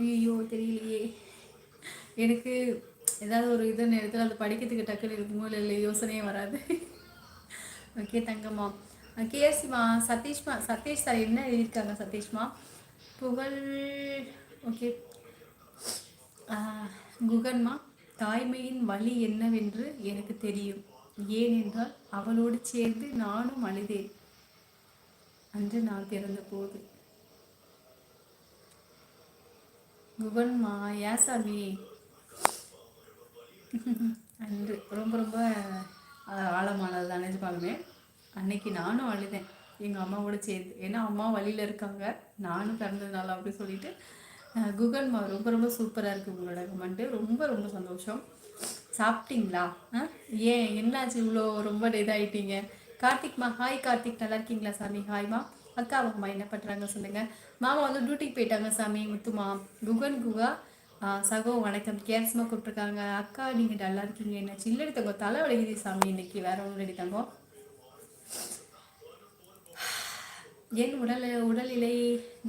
ஐயோ தெரியலையே. எனக்கு ஏதாவது ஒரு இது நேரத்தில் அது படிக்கிறதுக்கு டக்குன்னு இருக்குமோ இல்லை இல்லை யோசனையே வராது. ஓகே தங்கம்மா. கேஎஸ்சிமா சதீஷ்மா சதீஷ் சார் என்ன எழுதியிருக்காங்க சதீஷ்மா? புகழ் ஓகே. குகன்மா தாய்மையின் வழி என்னவென்று எனக்கு தெரியும். ஏனென்றால் அவளோடு சேர்ந்து நானும் அழுதேன். அன்று நான் பிறந்த போது. குகன்மா ஏன் சாமி? அன்று ரொம்ப ரொம்ப ஆழமானது தான் நிஜமாலுமே அன்னைக்கு நானும் அழுதேன். எங்கள் அம்மாவோட சேர்ந்து. ஏன்னா அம்மா வழியில் இருக்காங்க. நானும் பிறந்ததுனால அப்படின்னு சொல்லிட்டு குகன்மா ரொம்ப ரொம்ப சூப்பராக இருக்குது உங்களோட கமெண்ட்டு. ரொம்ப ரொம்ப சந்தோஷம். சாப்பிட்டீங்களா? ஏன்? என்னாச்சு இவ்வளோ ரொம்ப இதாகிட்டீங்க கார்த்திக்மா ஹாய் கார்த்திக் நல்லா இருக்கீங்களா சாமி? ஹாய்மா அக்கா அம்மா என்ன பண்ணுறாங்க சொல்லுங்கள் மாமா வந்து டியூட்டிக்கு போயிட்டாங்க சாமி முத்துமா. குகன் குகா. சகோ வணக்கம். கேர்ஸ்மா கூப்பிட்ருக்காங்க அக்கா நீங்கள் நல்லா இருக்கீங்க. என்ன சில்லடி தங்கம் தலை வலிக்குது சாமி. இன்னைக்கு வேற ஒன்று ரெடி தங்கம். என் உடல் உடல்நிலை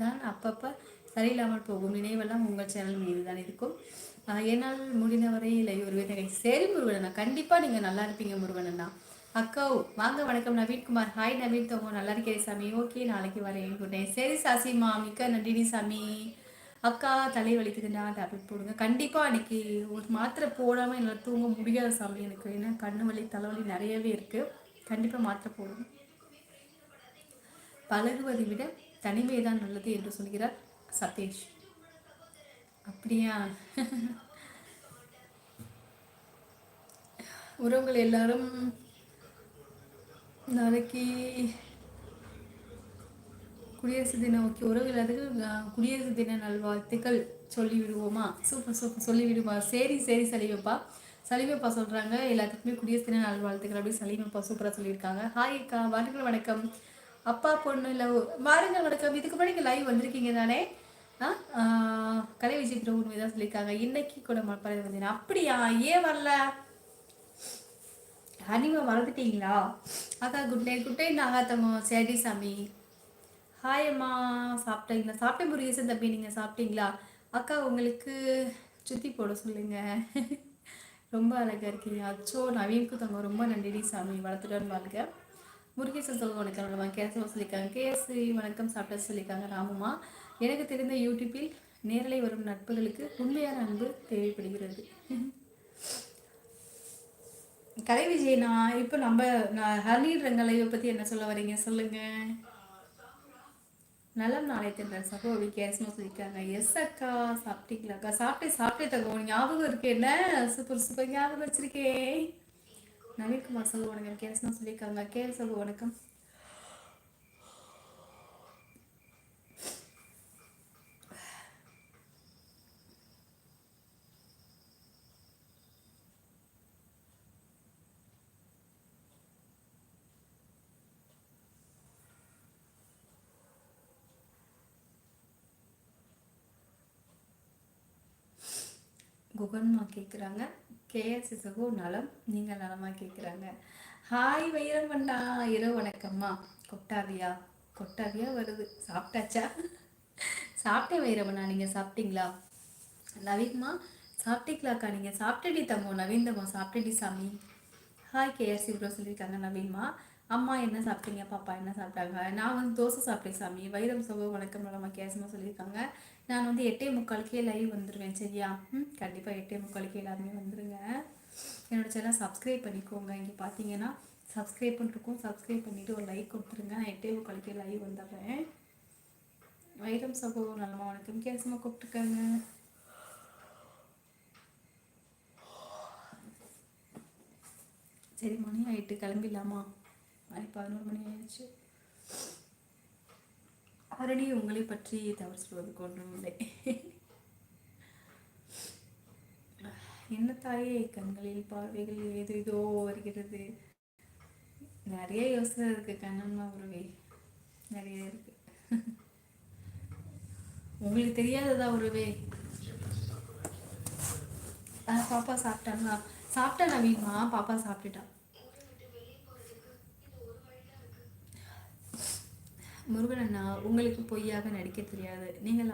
தான் அப்பப்போ சரியில்லாமல் போகும். நினைவெல்லாம் உங்கள் சேனல் மீது தான் இருக்கும். என்னால் முடிந்தவரை லைவ் வருவேன் சரி முருகனா கண்டிப்பாக நீங்கள் நல்லா இருப்பீங்க முருகனண்ணா அக்கா வாங்க வணக்கம். நவீன்குமார். ஹாய் நவீன் தோங்க நல்லா இருக்கேன் சாமி. ஓகே நாளைக்கு வரேன். குட்டேன் சரி சாசிமா மிக்க நன்றினி சாமி. அக்கா தலை வலிக்குதுன்னா டேப்லெட் போடுங்க. கண்டிப்பாக அன்னைக்கு ஒரு மாத்திரை போடாமல் என்னால் தூங்க முடியாத சாமி. எனக்கு ஏன்னா கண்ணு வலி தலைவலி நிறையவே இருக்குது கண்டிப்பாக மாத்திரை போடுங்க. பழகுவதை விட தனிமை தான் நல்லது என்று சொல்கிறார் சதீஷ். அப்படியா? உறவுகள் எல்லாரும் நாளைக்கு குடியரசு தினம் ஓகே உறவு இல்லாதது குடியரசு தின நல்வாழ்த்துக்கள் சொல்லிவிடுவோமா? Super super சொல்லிவிடுமா? சரி சரி சலிவப்பா சலிமப்பா சொல்கிறாங்க எல்லாத்துக்குமே குடியரசு தின நல்வாழ்த்துக்கள் அப்படின்னு சலிமப்பா சூப்பராக சொல்லியிருக்காங்க. ஹாய் அக்கா. வாருங்கள் வணக்கம். அப்பா பொண்ணு இல்லை வாருங்கள் வணக்கம். இதுக்கு முன்னாடி லைவ் வந்திருக்கீங்க தானே? ஆ கலை விஜய் பிரபு தான் சொல்லியிருக்காங்க. இன்னைக்கு கூட மலப்பறவை வந்தீங்கன்னா அப்படியா? ஏன் வரல? அனிமா மறந்துட்டீங்களா? அக்கா good night good night Nagathamma சரி சாமி. ஹாய் அம்மா சாப்பிட்டீங்களா? சாப்பிட்டேன் முருகேசன் தம்பி நீங்கள் சாப்பிட்டீங்களா? அக்கா உங்களுக்கு சுற்றி போட சொல்லுங்க. ரொம்ப அழகாக இருக்கீங்க. அச்சோ நவீனுக்கு தங்க ரொம்ப நன்றிடி சாமி. வளர்த்துட்டு வாழ்க முருகேசன் சொல்லுங்க வணக்கம் கேசவ சொல்லியிருக்காங்க. கேஎஸ்சி வணக்கம் சாப்பிட்டா சொல்லியிருக்காங்க ராமுமா. எனக்கு தெரிந்த யூடியூப்பில் நேரலை வரும் நட்புகளுக்கு உண்மையான அன்பு தேவைப்படுகிறது. கலை விஜயனா இப்போ நம்ம நான் ரங்கலைவை பற்றி என்ன சொல்ல வரீங்க? சொல்லுங்க. நலம் நாளை தென்றல் சகோதரி கேஸ்மா சொல்லியிருக்காங்க எஸ் அக்கா சாப்பிட்டீங்களா அக்கா? சாப்பிட்டே சாப்பிட்டே தங்க ஞாபகம் இருக்கு என்ன? சூப்பர் சூப்பர் ஞாபகம் வச்சிருக்கேன் நவீன்குமார் சொல்லுவாங்க வணக்கம் கேஸ்மா சொல்லியிருக்காங்க கே சொல்லு வணக்கம். குகன்மா கேட்குறாங்க கேஎஸ் சகோ நலம் நீங்கள் நலமாக கேட்குறாங்க ஹாய் வைரவண்ணா இரவு வணக்கம்மா. கொட்டாவியா? கொட்டாவியா வருது. சாப்பிட்டாச்சா? சாப்பிட்டேன் வைரமண்ணா நீங்கள் சாப்பிட்டீங்களா? நவீன்மா சாப்பிட்டீங்களாக்கா நீங்கள் சாப்பிட்டடி நவீன் நவீன்தம்மா சாப்பிட்டடி சாமி. ஹாய் கேஎஸ் இவ்வளோ சொல்லியிருக்காங்க நவீன்மா. அம்மா என்ன சாப்பிட்டீங்க பாப்பா என்ன சாப்பிட்டாங்க? நான் வந்து தோசை சாப்பிட்டேன் சாமி. வைரம் சோகம் வணக்கம் நலமா கேசமாக சொல்லியிருக்காங்க. நான் வந்து எட்டே முக்காலுக்கே லைவ் வந்துடுவேன் சரியா? ம் கண்டிப்பாக எட்டே முக்காலுக்கே எல்லாருமே வந்துடுங்க என்னோட சேனல் சப்ஸ்கிரைப் பண்ணிக்கோங்க. இங்கே பார்த்தீங்கன்னா சப்ஸ்கிரைப் பண்ணிருக்கோம். சப்ஸ்கிரைப் பண்ணிவிட்டு ஒரு லைக் கொடுத்துருங்க. நான் எட்டே முக்காலுக்கே லைவ் வந்துடுறேன். வைரம் சகோ நல்லமா வணக்கம். கேசமாக கூப்பிட்டுருக்காங்க சரி மணி ஆயிட்டு கிளம்பிடலாமா? மணி பதினோரு மணி ஆயிடுச்சு. ஆல்ரெடி உங்களை பற்றி தவறு சொல்வது ஒன்றும் இல்லை என்ன தாயே கண்களில் பார்வைகள் ஏதோ ஏதோ வருகிறது. நிறைய யோசனை இருக்கு கண்ணம்மா உருவே நிறைய இருக்கு. உங்களுக்கு தெரியாததா உருவே பாப்பா சாப்பிட்டாங்களா சாப்பிட்டா நவீன்மா? பாப்பா சாப்பிட்டுட்டான் முருகன் அண்ணா உங்களுக்கு பொய்யாக நடிக்க தெரியாது. நீங்கள்